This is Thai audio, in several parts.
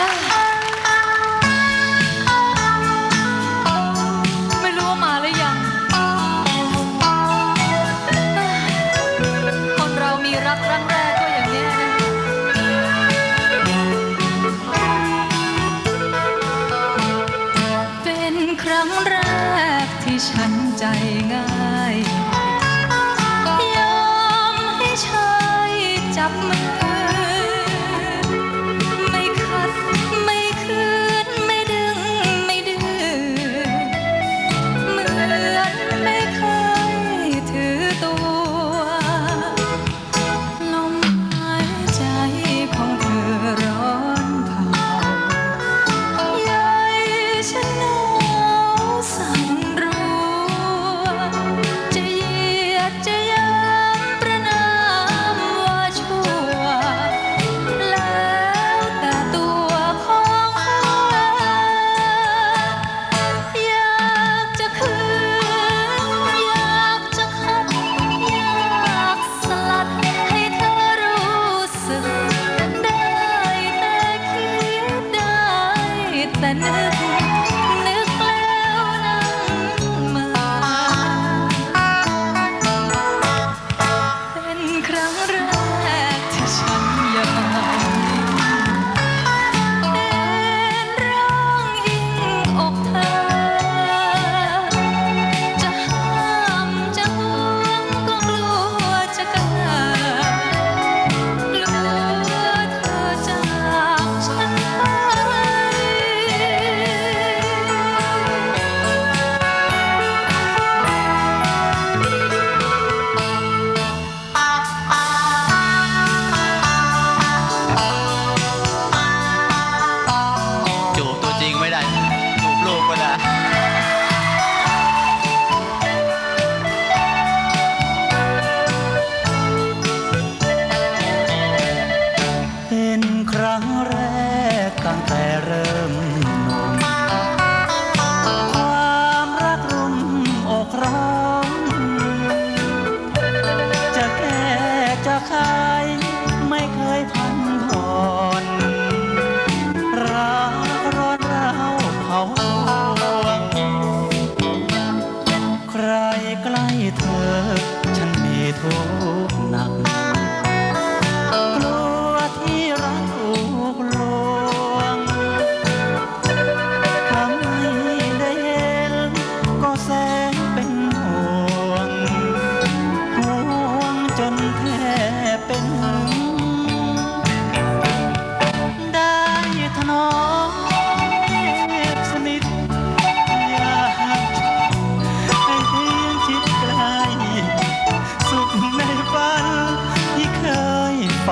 Thank you.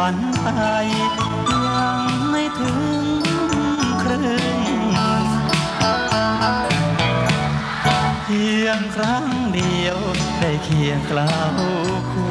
ฝันไปยังไม่ถึงครึ่งเพียงครั้งเดียวได้เคียงกล่าวคุ